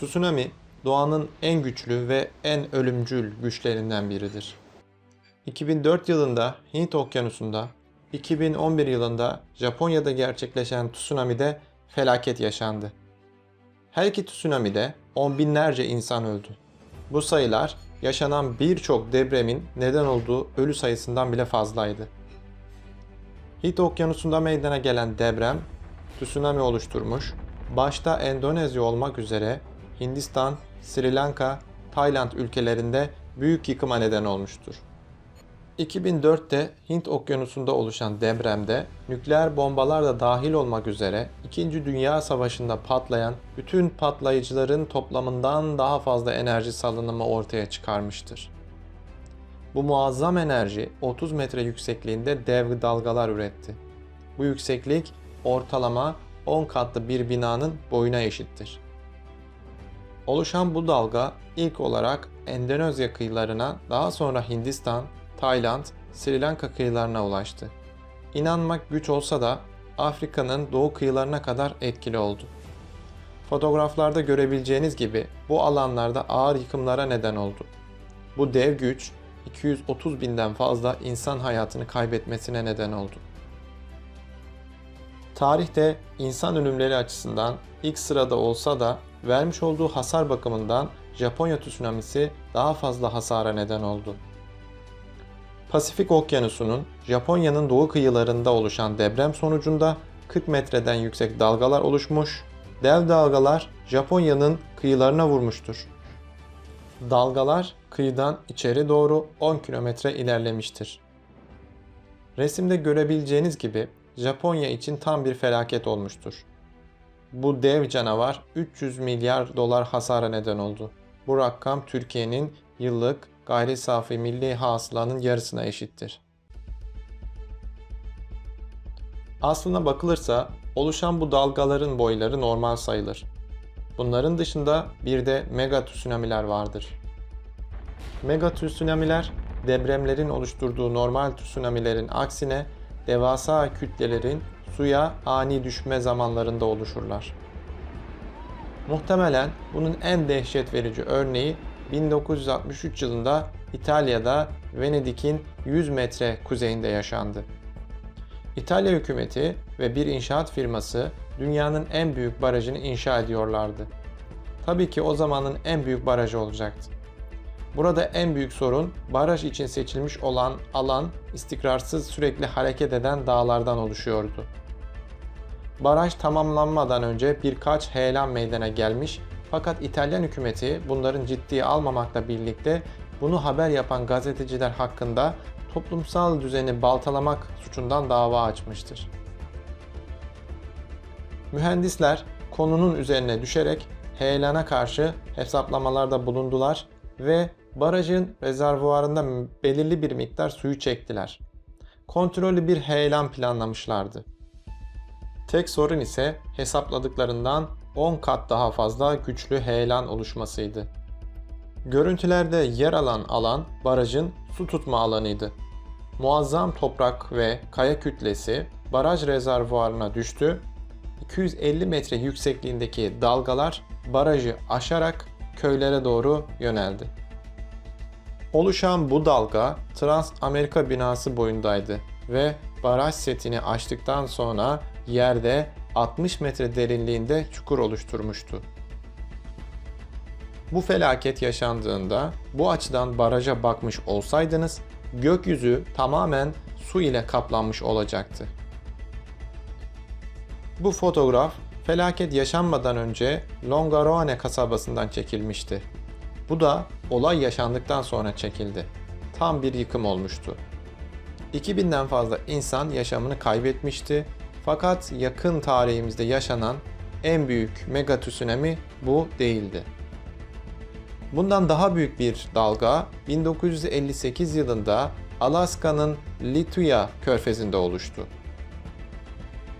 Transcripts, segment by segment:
Tsunami doğanın en güçlü ve en ölümcül güçlerinden biridir. 2004 yılında Hint Okyanusu'nda, 2011 yılında Japonya'da gerçekleşen tsunami'de felaket yaşandı. Her iki tsunami'de on binlerce insan öldü. Bu sayılar yaşanan birçok depremin neden olduğu ölü sayısından bile fazlaydı. Hint Okyanusu'nda meydana gelen deprem tsunami oluşturmuş, başta Endonezya olmak üzere Hindistan, Sri Lanka, Tayland ülkelerinde büyük yıkıma neden olmuştur. 2004'te Hint Okyanusu'nda oluşan depremde nükleer bombalar da dahil olmak üzere 2. Dünya Savaşı'nda patlayan bütün patlayıcıların toplamından daha fazla enerji salınımı ortaya çıkarmıştır. Bu muazzam enerji 30 metre yüksekliğinde dev dalgalar üretti. Bu yükseklik ortalama 10 katlı bir binanın boyuna eşittir. Oluşan bu dalga ilk olarak Endonezya kıyılarına, daha sonra Hindistan, Tayland, Sri Lanka kıyılarına ulaştı. İnanmak güç olsa da Afrika'nın doğu kıyılarına kadar etkili oldu. Fotoğraflarda görebileceğiniz gibi bu alanlarda ağır yıkımlara neden oldu. Bu dev güç 230 binden fazla insan hayatını kaybetmesine neden oldu. Tarihte insan ölümleri açısından ilk sırada olsa da vermiş olduğu hasar bakımından Japonya tsunamisi daha fazla hasara neden oldu. Pasifik Okyanusu'nun Japonya'nın doğu kıyılarında oluşan deprem sonucunda 40 metreden yüksek dalgalar oluşmuş, dev dalgalar Japonya'nın kıyılarına vurmuştur. Dalgalar kıyıdan içeri doğru 10 kilometre ilerlemiştir. Resimde görebileceğiniz gibi Japonya için tam bir felaket olmuştur. Bu dev canavar 300 milyar dolar hasara neden oldu. Bu rakam Türkiye'nin yıllık gayri safi milli hasılanın yarısına eşittir. Aslına bakılırsa oluşan bu dalgaların boyları normal sayılır. Bunların dışında bir de mega tsunamiler vardır. Mega tsunamiler depremlerin oluşturduğu normal tsunamilerin aksine devasa kütlelerin suya ani düşme zamanlarında oluşurlar. Muhtemelen bunun en dehşet verici örneği 1963 yılında İtalya'da Venedik'in 100 metre kuzeyinde yaşandı. İtalya hükümeti ve bir inşaat firması dünyanın en büyük barajını inşa ediyorlardı. Tabii ki o zamanın en büyük barajı olacaktı. Burada en büyük sorun baraj için seçilmiş olan alan istikrarsız sürekli hareket eden dağlardan oluşuyordu. Baraj tamamlanmadan önce birkaç heyelan meydana gelmiş fakat İtalyan hükümeti bunların ciddiye almamakla birlikte bunu haber yapan gazeteciler hakkında toplumsal düzeni baltalamak suçundan dava açmıştır. Mühendisler konunun üzerine düşerek heyelana karşı hesaplamalarda bulundular ve barajın rezervuarında belirli bir miktar suyu çektiler. Kontrollü bir heyelan planlamışlardı. Tek sorun ise hesapladıklarından 10 kat daha fazla güçlü heyelan oluşmasıydı. Görüntülerde yer alan alan barajın su tutma alanıydı. Muazzam toprak ve kaya kütlesi baraj rezervuarına düştü. 250 metre yüksekliğindeki dalgalar barajı aşarak köylere doğru yöneldi. Oluşan bu dalga Trans Amerika binası boyundaydı ve baraj setini açtıktan sonra yerde 60 metre derinliğinde çukur oluşturmuştu. Bu felaket yaşandığında bu açıdan baraja bakmış olsaydınız gökyüzü tamamen su ile kaplanmış olacaktı. Bu fotoğraf felaket yaşanmadan önce Longarone kasabasından çekilmişti. Bu da olay yaşandıktan sonra çekildi. Tam bir yıkım olmuştu. 2000'den fazla insan yaşamını kaybetmişti fakat yakın tarihimizde yaşanan en büyük mega tsunami bu değildi. Bundan daha büyük bir dalga 1958 yılında Alaska'nın Lituya körfezinde oluştu.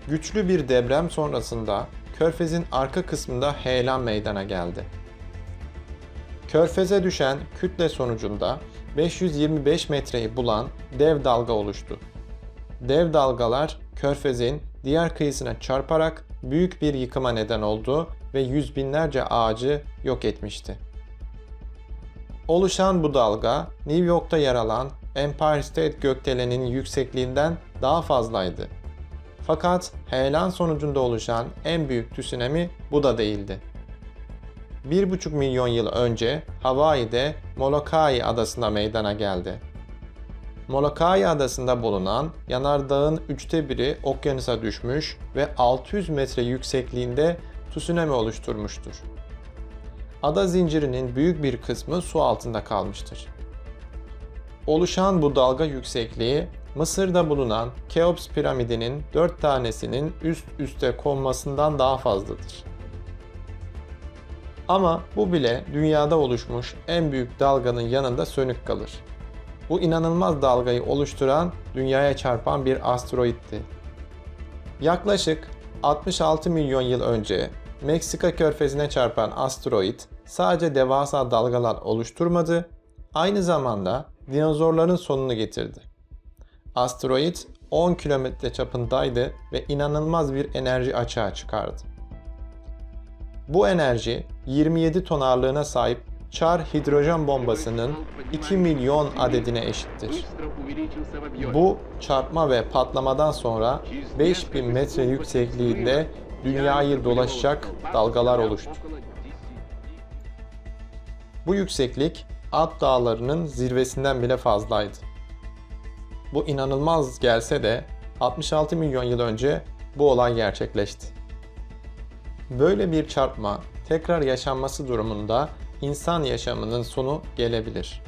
Güçlü bir deprem sonrasında körfezin arka kısmında heyelan meydana geldi. Körfeze düşen kütle sonucunda 525 metreyi bulan dev dalga oluştu. Dev dalgalar körfezin diğer kıyısına çarparak büyük bir yıkıma neden oldu ve yüz binlerce ağacı yok etmişti. Oluşan bu dalga New York'ta yer alan Empire State Gökdelenin yüksekliğinden daha fazlaydı. Fakat heyelan sonucunda oluşan en büyük tsunami bu da değildi. 1,5 milyon yıl önce Hawaii'de Molokai adasında meydana geldi. Molokai adasında bulunan yanardağın üçte biri okyanusa düşmüş ve 600 metre yüksekliğinde tsunami oluşturmuştur. Ada zincirinin büyük bir kısmı su altında kalmıştır. Oluşan bu dalga yüksekliği Mısır'da bulunan Keops piramidinin 4 tanesinin üst üste konmasından daha fazladır. Ama bu bile dünyada oluşmuş en büyük dalganın yanında sönük kalır. Bu inanılmaz dalgayı oluşturan dünyaya çarpan bir asteroitti. Yaklaşık 66 milyon yıl önce Meksika körfezine çarpan asteroid sadece devasa dalgalar oluşturmadı, aynı zamanda dinozorların sonunu getirdi. Asteroid 10 kilometre çapındaydı ve inanılmaz bir enerji açığa çıkardı. Bu enerji 27 ton ağırlığına sahip Char hidrojen bombasının 2 milyon adedine eşittir. Bu çarpma ve patlamadan sonra 5000 metre yüksekliğinde dünyayı dolaşacak dalgalar oluştu. Bu yükseklik Alp dağlarının zirvesinden bile fazlaydı. Bu inanılmaz gelse de 66 milyon yıl önce bu olay gerçekleşti. Böyle bir çarpma tekrar yaşanması durumunda insan yaşamının sonu gelebilir.